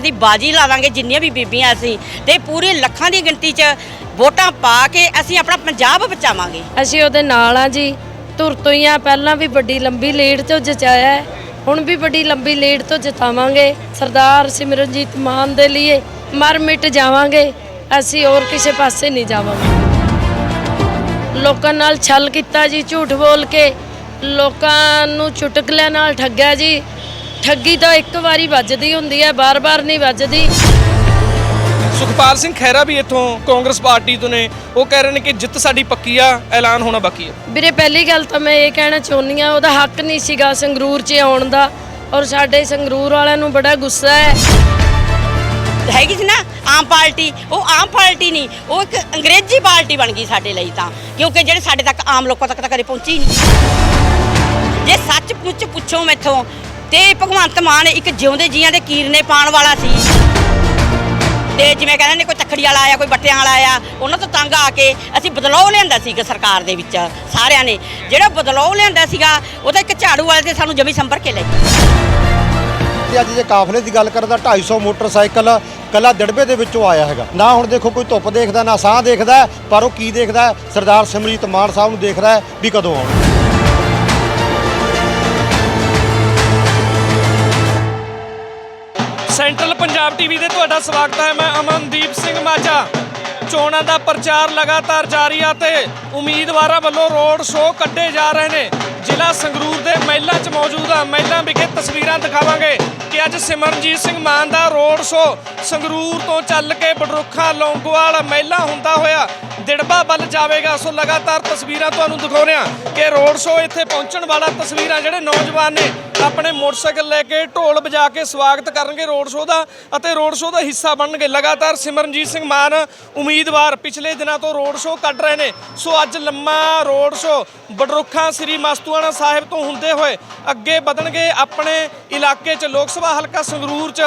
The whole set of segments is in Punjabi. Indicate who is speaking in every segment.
Speaker 1: ਦੀ ਬਾਜੀ ਲਾਵਾਂਗੇ ਜਿੰਨੀਆਂ ਵੀ ਬੀਬੀਆਂ ਅਸੀਂ ਤੇ ਪੂਰੀ ਲੱਖਾਂ ਦੀ ਗਿਣਤੀ 'ਚ ਵੋਟਾਂ ਪਾ ਕੇ ਅਸੀਂ ਆਪਣਾ ਪੰਜਾਬ ਬਚਾਵਾਂਗੇ।
Speaker 2: ਅਸੀਂ ਉਹਦੇ ਨਾਲ ਆ ਜੀ। ਧੁਰ ਤੋਂ ਹੀ ਆ, ਪਹਿਲਾਂ ਵੀ ਵੱਡੀ ਲੰਬੀ ਲੀਡ ਤੋਂ ਜਿਤਾਇਆ ਹੁਣ ਵੀ ਵੱਡੀ ਲੰਬੀ ਲੀਡ ਤੋਂ ਜਿਤਾਵਾਂਗੇ। ਸਰਦਾਰ ਸਿਮਰਨਜੀਤ ਮਾਨ ਦੇ ਲਈ ਮਰ ਮਿਟ ਜਾਵਾਂਗੇ। ਅਸੀਂ ਹੋਰ ਕਿਸੇ ਪਾਸੇ ਨਹੀਂ ਜਾਵਾਂਗੇ। ਲੋਕਾਂ ਨਾਲ ਛਲ ਕੀਤਾ ਜੀ, ਝੂਠ ਬੋਲ ਕੇ। ਲੋਕਾਂ ਨੂੰ ਚੁਟਕਲਿਆਂ ਨਾਲ ਠੱਗਿਆ ਜੀ। ਠੱਗੀ ਤਾਂ ਇੱਕ ਵਾਰੀ ਵੱਜਦੀ ਹੁੰਦੀ ਹੈ ਬਾਰ-ਬਾਰ ਨਹੀਂ ਵੱਜਦੀ।
Speaker 3: ਸੁਖਪਾਲ ਸਿੰਘ ਖਹਿਰਾ ਵੀ ਇੱਥੋਂ ਕਾਂਗਰਸ ਪਾਰਟੀ ਤੋਂ ਨੇ। ਉਹ ਕਹਿ ਰਹੇ ਨੇ ਕਿ ਜਿੱਤ ਸਾਡੀ ਪੱਕੀ ਆ ਐਲਾਨ ਹੋਣਾ ਬਾਕੀ ਆ।
Speaker 2: ਵੀਰੇ ਪਹਿਲੀ ਗੱਲ ਤਾਂ ਮੈਂ ਇਹ ਕਹਿਣਾ ਚਾਹੁੰਦੀ ਆ ਉਹਦਾ ਹੱਕ ਨਹੀਂ ਸੀਗਾ ਸੰਗਰੂਰ 'ਚ ਆਉਣ ਦਾ। ਔਰ ਸਾਡੇ ਸੰਗਰੂਰ ਵਾਲਿਆਂ ਨੂੰ ਬੜਾ ਗੁੱਸਾ ਹੈ।
Speaker 1: ਹੈਗੀ ਸੀ ਨਾ ਆਮ ਪਾਰਟੀ ਉਹ ਆਮ ਪਾਰਟੀ ਨਹੀਂ ਉਹ ਇੱਕ ਅੰਗਰੇਜ਼ੀ ਪਾਰਟੀ ਬਣ ਗਈ ਸਾਡੇ ਲਈ ਤਾਂ। ਕਿਉਂਕਿ ਜਿਹੜੇ ਸਾਡੇ ਤੱਕ ਆਮ ਲੋਕਾਂ ਤੱਕ ਤਾਂ ਕਦੇ ਪਹੁੰਚੀ ਨਹੀਂ। ਜੇ ਸੱਚ ਪੁੱਛ ਪੁੱਛੋ ਮੈਥੋਂ ਤੇ ਭਗਵੰਤ ਮਾਨ ਇੱਕ ਜਿਉਂਦੇ ਜੀਆਂ ਦੇ ਕੀਰਨੇ ਪਾਣ ਵਾਲਾ ਸੀ। ਤੇ ਜਿਵੇਂ ਕਹਿੰਦੇ ਨੇ ਕੋਈ ਤਖੜੀ ਵਾਲਾ ਆਇਆ, ਕੋਈ ਬੱਟਿਆਂ ਵਾਲਾ ਆਇਆ, ਉਹਨਾਂ ਤੋਂ ਤੰਗ ਆ ਕੇ ਅਸੀਂ ਬਦਲਾਅ ਲਿਆਂਦਾ ਸੀਗਾ ਸਰਕਾਰ ਦੇ ਵਿੱਚ, ਸਾਰਿਆਂ ਨੇ। ਜਿਹੜਾ ਬਦਲਾਅ ਲਿਆਂਦਾ ਸੀਗਾ, ਉਹ ਤਾਂ ਇੱਕ ਝਾੜੂ ਵਾਲੇ ਤੇ ਸਾਨੂੰ ਜਮੀ ਸੰਭਰ ਕੇ ਲੈ ਗਏ।
Speaker 4: ਤੇ ਅੱਜ ਜੇ ਕਾਫਲੇ ਦੀ ਗੱਲ ਕਰਦਾ 250 ਮੋਟਰਸਾਈਕਲ ਕੱਲਾ ਦੜਬੇ ਦੇ ਵਿੱਚੋਂ ਆਇਆ ਹੈਗਾ। ਨਾ ਹੁਣ ਦੇਖੋ ਕੋਈ ਧੁੱਪ ਦੇਖਦਾ, ਨਾ ਸਾਹ ਦੇਖਦਾ, ਪਰ ਉਹ ਕੀ ਦੇਖਦਾ? ਸਰਦਾਰ ਸਿਮਰਜੀਤ ਮਾਨ ਸਾਹਿਬ ਨੂੰ ਦੇਖਦਾ ਵੀ ਕਦੋਂ ਆਉਣ।
Speaker 3: ਸੈਂਟਰਲ ਪੰਜਾਬ ਟੀਵੀ ਤੇ ਤੁਹਾਡਾ ਸਵਾਗਤ ਹੈ। ਮੈਂ ਅਮਨਦੀਪ ਸਿੰਘ ਮਾਝਾ। ਚੋਣਾਂ ਦਾ ਪ੍ਰਚਾਰ ਲਗਾਤਾਰ ਜਾਰੀ ਆ ਤੇ ਉਮੀਦਵਾਰਾਂ ਵੱਲੋਂ ਰੋਡ ਸ਼ੋਅ ਕੱਢੇ ਜਾ ਰਹੇ ਨੇ। ਜ਼ਿਲ੍ਹਾ ਸੰਗਰੂਰ ਦੇ ਮਹਿਲਾ 'ਚ ਮੌਜੂਦ ਆ। ਮਹਿਲਾ ਵਿਖੇ ਤਸਵੀਰਾਂ ਦਿਖਾਵਾਂਗੇ ਕਿ ਅੱਜ ਸਿਮਰਨਜੀਤ ਸਿੰਘ ਮਾਨ ਦਾ ਰੋਡ ਸ਼ੋਅ ਸੰਗਰੂਰ ਤੋਂ ਚੱਲ ਕੇ ਬਡਰੁੱਖਾ, ਲੌਂਗੋਵਾਲ ਮਹਿਲਾ ਹੁੰਦਾ ਹੋਇਆ ਦਿੜਬਾ ਵੱਲ ਜਾਵੇਗਾ। ਸੋ ਲਗਾਤਾਰ ਤਸਵੀਰਾਂ ਤੁਹਾਨੂੰ ਦਿਖਾਉਂਦੇ ਆ ਕਿ ਰੋਡ ਸ਼ੋਅ ਇੱਥੇ ਪਹੁੰਚਣ ਵਾਲਾ ਤਸਵੀਰਾਂ ਜਿਹੜੇ ਨੌਜਵਾਨ ਨੇ ਆਪਣੇ ਮੋਟਰਸਾਈਕਲ ਲੈ ਕੇ ਢੋਲ ਵਜਾ ਕੇ ਸਵਾਗਤ ਕਰਨਗੇ ਰੋਡ ਸ਼ੋਅ ਦਾ ਅਤੇ ਰੋਡ ਸ਼ੋਅ ਦਾ ਹਿੱਸਾ ਬਣਨਗੇ ਲਗਾਤਾਰ ਸਿਮਰਨਜੀਤ ਸਿੰਘ ਮਾਨ ਉਮੀਦਵਾਰ। ਪਿਛਲੇ ਦਿਨਾਂ ਤੋਂ ਰੋਡ ਸ਼ੋਅ ਕੱਢ ਰਹੇ ਨੇ। ਸੋ ਅੱਜ ਲੰਮਾ ਰੋਡ ਸ਼ੋਅ ਬਡਰੁੱਖਾਂ ਸ੍ਰੀ ਮਸਤੂਆਣਾ ਸਾਹਿਬ ਤੋਂ ਹੁੰਦੇ ਹੋਏ ਅੱਗੇ ਵਧਣਗੇ ਆਪਣੇ ਇਲਾਕੇ 'ਚ। ਲੋਕ ਸਭਾ ਹਲਕਾ ਸੰਗਰੂਰ 'ਚ